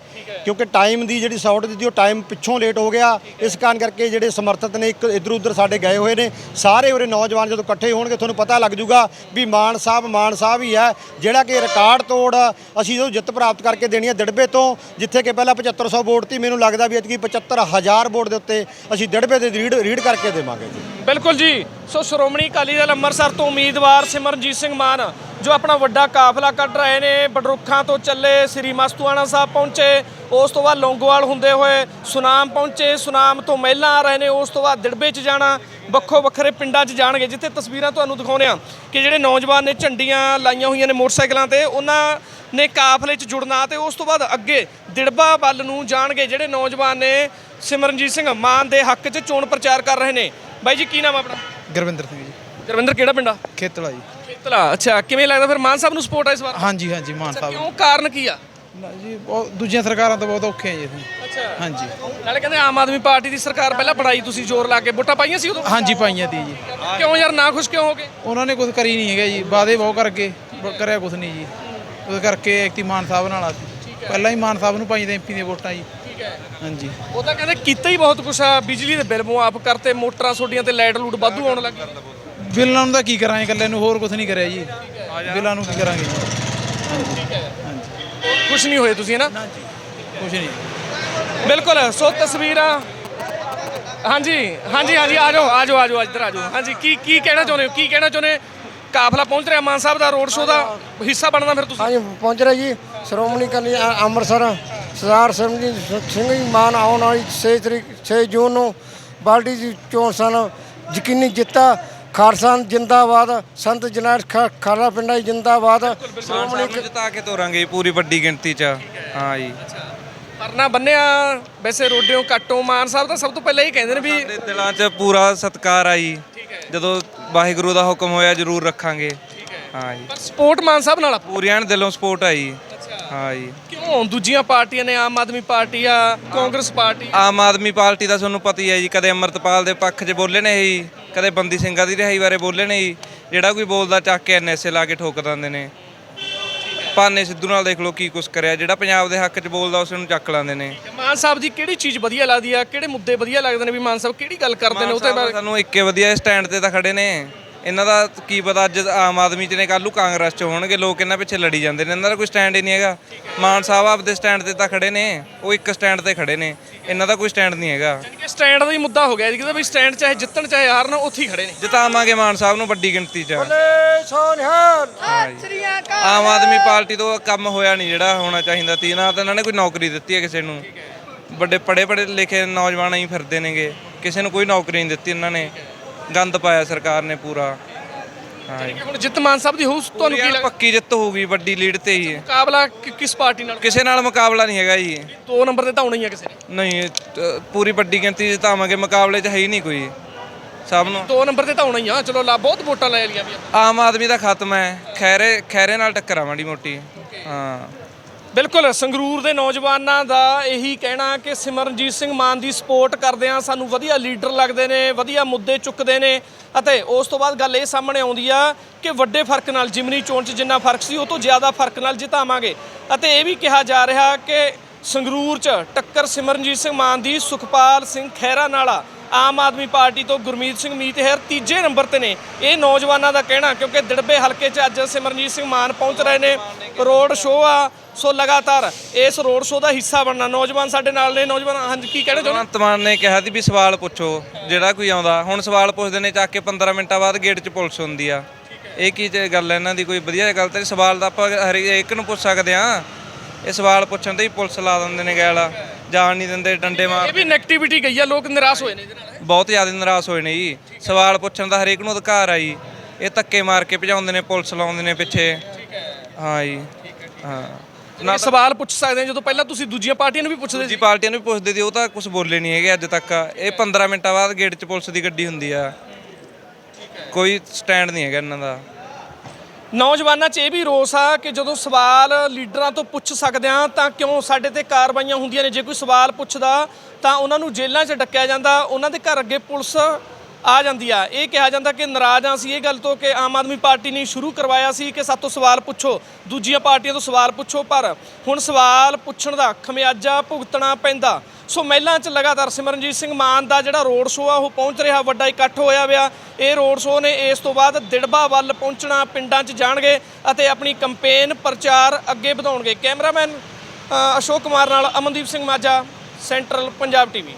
Speaker 4: ਕਿਉਂਕਿ ਟਾਈਮ ਦੀ ਜਿਹੜੀ ਸ਼ਾਰਟ ਦਿੱਤੀ, ਉਹ ਟਾਈਮ ਪਿੱਛੋਂ ਲੇਟ ਹੋ ਗਿਆ। ਇਸ ਕਾਰਨ ਕਰਕੇ ਜਿਹੜੇ ਸਮਰਥਕ ਨੇ ਇੱਕ ਇਧਰ ਉਧਰ ਸਾਡੇ ਗਏ ਹੋਏ ਨੇ। ਸਾਰੇ ਉਰੇ ਨੌਜਵਾਨ ਜਦੋਂ ਇਕੱਠੇ ਹੋਣਗੇ, ਤੁਹਾਨੂੰ ਪਤਾ ਲੱਗ ਜੂਗਾ ਵੀ ਮਾਨ ਸਾਹਿਬ ਮਾਨ ਸਾਹਿਬ ਹੀ ਹੈ, ਜਿਹੜਾ ਕਿ ਰਿਕਾਰਡ ਤੋੜ ਅਸੀਂ ਜਦੋਂ ਜਿੱਤ ਪ੍ਰਾਪਤ ਕਰਕੇ ਦੇਣੀ ਹੈ ਦਿੜਬੇ ਤੋਂ, ਜਿੱਥੇ ਕਿ ਪਹਿਲਾਂ 7500 ਵੋਟ ਤੀ ਮੈਨੂੰ ਲੱਗਦਾ ਵੀ ਐਤਕੀ 75000 ਵੋਟ ਦੇ ਉੱਤੇ ਅਸੀਂ ਦਿੜਬੇ ਦੇ ਰੀਡ ਰੀਡ ਕਰਕੇ ਦੇਵਾਂਗੇ ਜੀ।
Speaker 3: ਬਿਲਕੁਲ ਜੀ। ਸੋ ਸ਼੍ਰੋਮਣੀ ਅਕਾਲੀ ਦਲ ਅੰਮ੍ਰਿਤਸਰ ਤੋਂ ਉਮੀਦਵਾਰ ਸਿਮਰਨਜੀਤ ਸਿੰਘ ਮਾਨ ਜੋ ਆਪਣਾ ਵੱਡਾ ਕਾਫਲਾ ਕੱਢ ਰਹੇ ਨੇ, ਬਡਰੁੱਖਾਂ ਤੋਂ ਚੱਲੇ ਸ੍ਰੀ ਮਸਤੂਆਣਾ ਸਾਹਿਬ ਪਹੁੰਚੇ, ਉਸ ਤੋਂ ਬਾਅਦ ਲੌਂਗੋਵਾਲ ਹੁੰਦੇ ਹੋਏ ਸੁਨਾਮ ਪਹੁੰਚੇ, ਸੁਨਾਮ ਤੋਂ ਮਹਿਲਾਂ ਆ ਰਹੇ ਨੇ, ਉਸ ਤੋਂ ਬਾਅਦ ਦਿੜਬੇ 'ਚ ਜਾਣਾ, ਵੱਖੋ ਵੱਖਰੇ ਪਿੰਡਾਂ 'ਚ ਜਾਣਗੇ। ਜਿੱਥੇ ਤਸਵੀਰਾਂ ਤੁਹਾਨੂੰ ਦਿਖਾਉਂਦੇ ਆ ਕਿ ਜਿਹੜੇ ਨੌਜਵਾਨ ਨੇ ਝੰਡੀਆਂ ਲਾਈਆਂ ਹੋਈਆਂ ਨੇ ਮੋਟਰਸਾਈਕਲਾਂ ਤੇ, ਉਹਨਾਂ ਨੇ ਕਾਫਲੇ 'ਚ ਜੁੜਨਾ ਤੇ ਉਸ ਤੋਂ ਬਾਅਦ ਅੱਗੇ ਦਿੜਬਾ ਵੱਲ ਨੂੰ ਜਾਣਗੇ ਜਿਹੜੇ ਨੌਜਵਾਨ ਨੇ, ਸਿਮਰਨਜੀਤ ਸਿੰਘ ਮਾਨ ਦੇ ਹੱਕ 'ਚ ਚੋਣ ਪ੍ਰਚਾਰ ਕਰ ਰਹੇ ਨੇ। ਬਾਈ ਜੀ, ਕੀ ਨਾਮ ਆਪਣਾ?
Speaker 7: ਗੁਰਵਿੰਦਰ ਸਿੰਘ ਜੀ।
Speaker 3: ਗੁਰਵਿੰਦਰ ਕਿਹੜਾ ਪਿੰਡ ਆ?
Speaker 7: ਖੇਤਲਾ ਜੀ।
Speaker 3: ਖੇਤਲਾ। ਅੱਛਾ ਕਿਵੇਂ ਲੱਗਦਾ ਫਿਰ ਮਾਨ ਸਾਹਿਬ ਨੂੰ ਸਪੋਰਟ ਆ ਇਸ ਵਾਰ?
Speaker 7: ਹਾਂਜੀ ਹਾਂਜੀ ਮਾਨ ਸਾਹਿਬ
Speaker 3: ਕਿਉਂ? ਕਾਰਨ ਕੀ ਆ?
Speaker 7: ਨਾ ਜੀ ਬਹੁਤ ਦੂਜੀਆਂ ਸਰਕਾਰਾਂ ਤੋਂ ਬਹੁਤ ਔਖੇ ਆ ਜੀ ਅਸੀਂ।
Speaker 3: ਅੱਛਾ।
Speaker 7: ਹਾਂਜੀ।
Speaker 3: ਨਾਲੇ ਕਹਿੰਦੇ ਆਮ ਆਦਮੀ ਪਾਰਟੀ ਦੀ ਸਰਕਾਰ ਪਹਿਲਾਂ ਬਣਾਈ ਤੁਸੀਂ ਜ਼ੋਰ ਲਾ ਕੇ ਵੋਟਾਂ ਪਾਈਆਂ ਸੀ ਉਦੋਂ?
Speaker 7: ਹਾਂਜੀ ਪਾਈਆਂ ਤੀ ਜੀ।
Speaker 3: ਕਿਉਂ ਯਾਰ ਨਾ ਖੁਸ਼ ਕਿਉਂ ਹੋ ਗਏ?
Speaker 7: ਉਹਨਾਂ ਨੇ ਕੁਝ ਕਰੀ ਨਹੀਂ ਹੈਗਾ ਜੀ। ਵਾਅਦੇ ਬਹੁਤ ਕਰਕੇ ਬ- ਕਰਿਆ ਕੁਝ ਨਹੀਂ ਜੀ। ਉਸ ਕਰਕੇ ਐਕਟੀ ਮਾਨ ਸਾਹਿਬ ਨਾਲ ਆ ਪਹਿਲਾਂ ਹੀ ਮਾਨ ਸਾਹਿਬ ਨੂੰ ਪਾਈ ਤੇ ਐਮਪੀ ਦੀਆਂ ਵੋਟਾਂ ਜੀ।
Speaker 3: ਠੀਕ ਹੈ।
Speaker 7: ਹਾਂਜੀ।
Speaker 3: ਉਹ ਤਾਂ ਕਹਿੰਦੇ ਕੀਤਾ ਹੀ ਬਹੁਤ ਕੁਛ ਆ। ਬਿਜਲੀ ਦੇ ਬਿੱਲ ਮੁਆਫ ਕਰਤੇ ਮੋਟਰਾਂ ਸੋਡੀਆਂ ਤੇ ਲਾਈਟ ਲੂਟ ਵਾਧੂ ਆਉਣ ਲੱਗੀ
Speaker 7: ਬਿੱਲਾਂ ਨੂੰ ਤਾਂ ਕੀ ਕਰਾਂਗੇ ਇਕੱਲੇ ਨੂੰ? ਹੋਰ ਕੁਝ ਨਹੀਂ ਕਰਿਆ ਜੀ। ਬਿੱਲਾਂ ਨੂੰ ਕੀ ਕਰਾਂਗੇ ਜੀ?
Speaker 3: ਖੁਸ਼ ਨਹੀਂ ਹੋਏ ਤੁਸੀਂ ਹੈ ਨਾ?
Speaker 7: ਕੁਝ ਨਹੀਂ।
Speaker 3: ਬਿਲਕੁਲ ਸੋ ਤਸਵੀਰਾਂ। ਹਾਂਜੀ ਹਾਂਜੀ ਹਾਂਜੀ ਆ ਜਾਓ ਆ ਜਾਓ ਆ ਜਾਓ ਇੱਧਰ ਆ ਜਾਓ। ਹਾਂਜੀ ਕੀ ਕੀ ਕਹਿਣਾ ਚਾਹੁੰਦੇ ਹੋ? ਕੀ ਕਹਿਣਾ ਚਾਹੁੰਦੇ? ਕਾਫਲਾ ਪਹੁੰਚ ਰਿਹਾ ਮਾਨ ਸਾਹਿਬ ਦਾ ਰੋਡ ਸ਼ੋਅ ਦਾ ਹਿੱਸਾ ਬਣਨਾ ਫਿਰ ਤੁਸੀਂ?
Speaker 8: ਹਾਂਜੀ ਪਹੁੰਚ ਰਿਹਾ ਜੀ। ਸ਼੍ਰੋਮਣੀ ਅਕਾਲੀ ਅੰਮ੍ਰਿਤਸਰ। ਸਰਦਾਰ ਸਿਮਰਜੀਤ ਸਿੰਘ ਜੀ ਮਾਨ ਆਉਣ ਵਾਲੀ 6 ਤਰੀਕ 6 ਜੂਨ ਨੂੰ ਬਾਲਟੀ ਦੀ ਚੋਣ ਸਨ। ਯਕੀਨੀ ਜਿੱਤਾ। ਖਾਲਸਾ ਜਿੰਦਾਬਾਦ ਸੰਤ ਜਨੈਲ ਖਾਲਾ ਪਿੰਡਾ ਜਿੰਦਾਬਾਦ।
Speaker 9: ਸ਼੍ਰੋਮਣੀ ਜਿਤਾ ਕੇ ਤੋਰਾਂਗੇ ਪੂਰੀ ਵੱਡੀ ਗਿਣਤੀ ਚ। ਹਾਂ ਜੀ।
Speaker 3: ਪਰਨਾ ਬੰਨਿਆ ਵੈਸੇ ਰੋਡਿਓ ਕੱਟੋ ਮਾਨ ਸਾਹਿਬ ਤਾਂ ਸਭ ਤੋਂ ਪਹਿਲਾਂ ਹੀ ਕਹਿੰਦੇ ਨੇ ਵੀ
Speaker 9: ਸਾਡੇ ਦਿਲਾਂ 'ਚ ਪੂਰਾ ਸਤਿਕਾਰ ਆ ਜੀ। ਜਦੋਂ ਵਾਹਿਗੁਰੂ ਦਾ ਹੁਕਮ ਹੋਇਆ ਜ਼ਰੂਰ ਰੱਖਾਂਗੇ। ਹਾਂ। ਜੀ।
Speaker 3: ਪਰ ਸਪੋਰਟ ਮਾਨ ਸਾਹਿਬ ਨਾਲ ਆ।
Speaker 9: ਪੂਰੀਆਂ ਦਿਲੋਂ ਸਪੋਰਟ ਆ ਜੀ। ਹਾਂ ਜੀ।
Speaker 3: ਕਿਉਂ? ਦੂਜੀਆਂ ਪਾਰਟੀਆਂ ਨੇ ਆਮ ਆਦਮੀ ਪਾਰਟੀ ਆ ਕਾਂਗਰਸ ਪਾਰਟੀ
Speaker 9: ਆਮ ਆਦਮੀ ਪਾਰਟੀ ਦਾ ਤੁਹਾਨੂੰ ਪਤਾ ਹੀ ਹੈ ਜੀ ਕਦੇ ਅੰਮ੍ਰਿਤਪਾਲ ਦੇ ਪੱਖ 'ਚ ਬੋਲੇ ਨੇ ਜੀ ਕਦੇ ਬੰਦੀ ਸਿੰਘਾਂ ਦੀ ਰਿਹਾਈ ਬਾਰੇ ਬੋਲੇ ਨੇ ਜੀ ਜਿਹੜਾ ਕੋਈ ਬੋਲਦਾ ਚੱਕ ਕੇ ਐਨਐਸਏ ਲਾ ਕੇ ਠੋਕ ਦਿੰਦੇ ਨੇ। ਭਾਨੇ ਸਿੱਧੂ ਨਾਲ ਦੇਖ ਲਓ ਕੀ ਕੁਛ ਕਰਿਆ ਜਿਹੜਾ ਪੰਜਾਬ ਦੇ ਹੱਕ 'ਚ ਬੋਲਦਾ ਉਸ ਨੂੰ ਚੱਕ ਲਾਉਂਦੇ ਨੇ।
Speaker 3: ਮਾਨ ਸਾਹਿਬ ਦੀ ਕਿਹੜੀ ਚੀਜ਼ ਵਧੀਆ ਲੱਗਦੀ ਆ? ਕਿਹੜੇ ਮੁੱਦੇ ਵਧੀਆ ਲੱਗਦੇ ਨੇ ਵੀ ਮਾਨ ਸਾਹਿਬ ਕਿਹੜੀ ਗੱਲ ਕਰਦੇ ਨੇ ਉਹ ਤੇ
Speaker 9: ਮਾਨ ਸਾਹਿਬ ਸਾਨੂੰ ਇੱਕੇ ਵਧੀਆ ਸਟੈਂਡ ਤੇ ਤਾਂ ਖੜੇ ਨੇ। ਇਹਨਾਂ ਦਾ ਕੀ ਪਤਾ ਅੱਜ ਆਮ ਆਦਮੀ ਚ ਨੇ ਕੱਲ੍ਹ ਨੂੰ ਕਾਂਗਰਸ ਚ ਹੋਣਗੇ ਲੋਕ ਇਹਨਾਂ ਪਿੱਛੇ ਲੜੀ ਜਾਂਦੇ ਨੇ ਇਹਨਾਂ ਦਾ ਕੋਈ ਸਟੈਂਡ ਹੀ ਨਹੀਂ ਹੈਗਾ। ਮਾਨ ਸਾਹਿਬ ਆਪਦੇ ਸਟੈਂਡ ਤੇ ਤਾਂ ਖੜੇ ਨੇ ਉਹ ਇੱਕ ਸਟੈਂਡ ਤੇ ਖੜੇ ਨੇ ਇਹਨਾਂ ਦਾ ਕੋਈ ਸਟੈਂਡ ਨਹੀਂ ਹੈਗਾ।
Speaker 3: ਕਿ ਸਟੈਂਡ ਦਾ ਹੀ ਮੁੱਦਾ ਹੋ ਗਿਆ ਜੀ ਕਿ ਵੀ ਸਟੈਂਡ ਚਾਹੇ ਜਿੱਤਣ ਚਾਹੇ ਹਾਰਨ ਉੱਥੇ ਹੀ ਖੜੇ ਨੇ।
Speaker 9: ਜਿਤਾਵਾਂਗੇ ਮਾਨ ਸਾਹਿਬ ਨੂੰ ਵੱਡੀ ਗਿਣਤੀ ਚ। ਆਮ ਆਦਮੀ ਪਾਰਟੀ ਤੋਂ ਕੰਮ ਹੋਇਆ ਨਹੀਂ ਜਿਹੜਾ ਹੋਣਾ ਚਾਹੀਦਾ ਸੀ। ਨਾ ਤਾਂ ਇਹਨਾਂ ਨੇ ਕੋਈ ਨੌਕਰੀ ਦਿੱਤੀ ਹੈ ਕਿਸੇ ਨੂੰ। ਵੱਡੇ ਪੜੇ ਪੜੇ ਲਿਖੇ ਨੌਜਵਾਨ ਹੀ ਫਿਰਦੇ ਨੇਗੇ। ਕਿਸੇ ਨੂੰ ਕੋਈ ਨੌਕਰੀ ਨਹੀਂ ਦਿੱਤੀ ਇਹਨਾਂ ਨੇ। ਗੰਦ ਪਾਇਆ ਸਰਕਾਰ ਨੇ ਪੂਰਾ। ਹਾਂ ਜੀ।
Speaker 3: ਕਿ ਹੁਣ ਜਿੱਤ ਮਾਨ ਸਾਹਿਬ ਦੀ ਹੋਊ ਤੁਹਾਨੂੰ ਕੀ ਲੱਗਦਾ?
Speaker 9: ਪੱਕੀ ਜਿੱਤ ਹੋਊਗੀ ਵੱਡੀ ਲੀਡ ਤੇ ਹੀ ਹੈ।
Speaker 3: ਮੁਕਾਬਲਾ ਕਿ- ਕਿਸ ਪਾਰਟੀ ਨਾਲ?
Speaker 9: ਕਿਸੇ ਨਾਲ ਮੁਕਾਬਲਾ ਨਹੀਂ ਹੈਗਾ ਜੀ।
Speaker 3: ਦੋ ਨੰਬਰ ਤੇ ਤਾਂ ਹੋਣਾ ਹੀ ਆ ਕਿਸੇ ਨੇ।
Speaker 9: ਨਹੀਂ ਪੂਰੀ ਵੱਡੀ ਗਿਣਤੀ ਜਿਤਾਵਾਂਗੇ ਮੁਕਾਬਲੇ 'ਚ ਹੈ ਹੀ ਨਹੀਂ ਕੋਈ। ਸਭ ਨੂੰ।
Speaker 3: ਦੋ ਨੰਬਰ ਤੇ ਤਾਂ ਹੋਣਾ ਹੀ ਆ। ਚਲੋ ਲਾ ਬਹੁਤ ਵੋਟਾਂ ਲੈ ਲਈਆਂ ਵੀ ਆਪਾਂ।
Speaker 9: ਆਮ ਆਦਮੀ ਦਾ ਖਤਮ ਹੈ। ਖੈਰੇ ਖੈਰੇ ਨਾਲ ਟੱਕਰ ਆ ਮਾੜੀ ਮੋਟੀ ਹਾਂ।
Speaker 3: ਬਿਲਕੁਲ, ਸੰਗਰੂਰ ਦੇ ਨੌਜਵਾਨਾਂ ਦਾ ਇਹੀ ਕਹਿਣਾ ਕਿ ਸਿਮਰਨਜੀਤ ਸਿੰਘ ਮਾਨ ਦੀ ਸਪੋਰਟ ਕਰਦੇ ਆ ਸਾਨੂੰ ਵਧੀਆ ਲੀਡਰ ਲੱਗਦੇ ਨੇ, ਵਧੀਆ ਮੁੱਦੇ ਚੁੱਕਦੇ ਨੇ ਅਤੇ ਉਸ ਤੋਂ ਬਾਅਦ ਗੱਲ ਇਹ ਸਾਹਮਣੇ ਆਉਂਦੀ ਆ ਕਿ ਵੱਡੇ ਫ਼ਰਕ ਨਾਲ, ਜਿਮਨੀ ਚੋਣ 'ਚ ਜਿੰਨਾ ਫ਼ਰਕ ਸੀ, ਉਹ ਤੋਂ ਜ਼ਿਆਦਾ ਫ਼ਰਕ ਨਾਲ ਜਿਤਾਵਾਂਗੇ। ਅਤੇ ਇਹ ਵੀ ਕਿਹਾ ਜਾ ਰਿਹਾ ਕਿ ਸੰਗਰੂਰ 'ਚ ਟੱਕਰ ਸਿਮਰਨਜੀਤ ਸਿੰਘ ਮਾਨ ਦੀ ਸੁਖਪਾਲ ਸਿੰਘ ਖਹਿਰਾ ਨਾਲ ਆਮ ਆਦਮੀ ਪਾਰਟੀ ਤੋਂ ਗੁਰਮੀਤ ਸਿੰਘ ਮੀਤਹਿਰ ਤੀਜੇ ਨੰਬਰ ਤੇ ਨੇ। ਇਹ ਨੌਜਵਾਨਾਂ ਦਾ ਕਹਿਣਾ ਕਿਉਂਕਿ ਦਿੜਬੇ ਹਲਕੇ 'ਚ ਅੱਜ ਸਿਮਰਨਜੀਤ ਸਿੰਘ ਮਾਨ ਪਹੁੰਚ ਰਹੇ ਨੇ। ਰੋਡ ਸ਼ੋਅ ਆ ਸੋ ਲਗਾਤਾਰ ਇਸ ਰੋਡ ਸ਼ੋਅ ਦਾ ਹਿੱਸਾ ਬਣਨਾ। ਨੌਜਵਾਨ ਸਾਡੇ ਨਾਲ ਨੇ। ਨੌਜਵਾਨ ਹਾਂਜੀ ਕੀ ਕਹਿਣਾ ਚਾਹੁੰਦੇ
Speaker 9: ਭਗਵੰਤ ਮਾਨ ਨੇ ਕਿਹਾ ਸੀ ਵੀ ਸਵਾਲ ਪੁੱਛੋ ਜਿਹੜਾ ਕੋਈ ਆਉਂਦਾ। ਹੁਣ ਸਵਾਲ ਪੁੱਛਦੇ ਨੇ ਚੱਕ ਕੇ 15 ਮਿੰਟਾਂ ਬਾਅਦ ਗੇਟ 'ਚ ਪੁਲਿਸ ਹੁੰਦੀ ਆ। ਇਹ ਕੀ ਗੱਲ ਹੈ ਇਹਨਾਂ ਦੀ ਕੋਈ ਵਧੀਆ ਗੱਲ ਤਾਂ ਸਵਾਲ ਤਾਂ ਆਪਾਂ ਹਰੇਕ ਨੂੰ ਪੁੱਛ ਸਕਦੇ ਆ ਇਹ ਸਵਾਲ ਪੁੱਛਣ ਤੇ ਹੀ ਪੁਲਿਸ ਲਾ ਦਿੰਦੇ ਨੇ ਗੈਲ ਜਾਣ ਨਹੀਂ ਦਿੰਦੇ ਡੰਡੇ ਮਾਰ
Speaker 3: ਇਹ ਵੀ ਨੈਗੇਟਿਵਿਟੀ ਗਈ ਆ ਲੋਕ ਨਿਰਾਸ਼ ਹੋਏ ਨੇ ਇਹਦੇ ਨਾਲ।
Speaker 9: ਬਹੁਤ ਜ਼ਿਆਦਾ ਨਿਰਾਸ਼ ਹੋਏ ਨੇ ਜੀ। ਸਵਾਲ ਪੁੱਛਣ ਦਾ ਹਰੇਕ ਨੂੰ ਅਧਿਕਾਰ ਆ ਜੀ। ਇਹ ਧੱਕੇ ਮਾਰ ਕੇ ਭਜਾਉਂਦੇ ਨੇ ਪੁਲਿਸ ਲਾਉਂਦੇ ਨੇ ਪਿੱਛੇ। ਹਾਂ। ਜੀ। ਹਾਂ
Speaker 3: ਨਾ ਸਵਾਲ ਪੁੱਛ ਸਕਦੇ ਆ ਜਦੋਂ ਪਹਿਲਾਂ ਤੁਸੀਂ ਦੂਜੀਆਂ ਪਾਰਟੀਆਂ ਨੂੰ ਵੀ ਪੁੱਛਦੇ
Speaker 9: ਦੂਜੀ
Speaker 3: ਸੀ।
Speaker 9: ਪਾਰਟੀਆਂ ਨੂੰ ਵੀ ਪੁੱਛਦੇ ਸੀ ਉਹ ਤਾਂ ਕੁਝ ਬੋਲੇ ਨਹੀਂ ਹੈਗੇ ਅੱਜ ਤੱਕ। ਇਹ 15 ਮਿੰਟਾਂ ਬਾਅਦ ਗੇਟ 'ਚ ਪੁਲਿਸ ਦੀ ਗੱਡੀ ਹੁੰਦੀ ਆ। ਕੋਈ ਸਟੈਂਡ ਨਹੀਂ ਹੈਗਾ ਇਹਨਾਂ ਦਾ।
Speaker 3: ਨੌਜਵਾਨਾਂ 'ਚ ਇਹ ਵੀ ਰੋਸ ਆ ਕਿ ਜਦੋਂ ਸਵਾਲ ਲੀਡਰਾਂ ਤੋਂ ਪੁੱਛ ਸਕਦੇ ਆ ਤਾਂ ਕਿਉਂ ਸਾਡੇ ਤੇ ਕਾਰਵਾਈਆਂ ਹੁੰਦੀਆਂ ਨੇ? ਜੇ ਕੋਈ ਸਵਾਲ ਪੁੱਛਦਾ ਤਾਂ ਉਹਨਾਂ ਨੂੰ ਜੇਲ੍ਹਾਂ 'ਚ ਡੱਕਿਆ ਜਾਂਦਾ, ਉਹਨਾਂ ਦੇ ਘਰ ਅੱਗੇ ਪੁਲਿਸ ਆ ਜਾਂਦੀ ਆ। ਇਹ ਕਿਹਾ ਜਾਂਦਾ ਕਿ ਨਾਰਾਜ਼ ਆ ਸੀ ਇਹ ਗੱਲ ਤੋਂ ਕਿ ਆਮ ਆਦਮੀ ਪਾਰਟੀ ਨੇ ਸ਼ੁਰੂ ਕਰਵਾਇਆ ਸੀ ਕਿ ਸਾਤੋਂ ਸਵਾਲ ਪੁੱਛੋ, ਦੂਜੀਆਂ ਪਾਰਟੀਆਂ ਤੋਂ ਸਵਾਲ ਪੁੱਛੋ, ਪਰ ਹੁਣ ਸਵਾਲ ਪੁੱਛਣ ਦਾ ਖਮਿਆਜਾ ਭੁਗਤਣਾ ਪੈਂਦਾ। ਸੋ ਮਹਿਲਾਂ 'ਚ ਲਗਾਤਾਰ ਸਿਮਰਨਜੀਤ ਸਿੰਘ ਮਾਨ ਦਾ ਜਿਹੜਾ ਰੋਡ ਸ਼ੋਅ ਆ, ਉਹ ਪਹੁੰਚ ਰਿਹਾ, ਵੱਡਾ ਇਕੱਠ ਹੋਇਆ ਵਿਆ ਇਹ ਰੋਡ ਸ਼ੋਅ ਨੇ ਇਸ ਤੋਂ ਬਾਅਦ ਦਿੜਬਾ ਵੱਲ ਪਹੁੰਚਣਾ ਪਿੰਡਾਂ 'ਚ ਜਾਣਗੇ ਅਤੇ ਆਪਣੀ ਕੰਪੇਨ ਪ੍ਰਚਾਰ ਅੱਗੇ ਵਧਾਉਣਗੇ। ਕੈਮਰਾਮੈਨ ਅਸ਼ੋਕ ਕੁਮਾਰ ਨਾਲ ਅਮਨਦੀਪ ਸਿੰਘ ਮਾਝਾ, ਸੈਂਟਰਲ ਪੰਜਾਬ ਟੀਵੀ।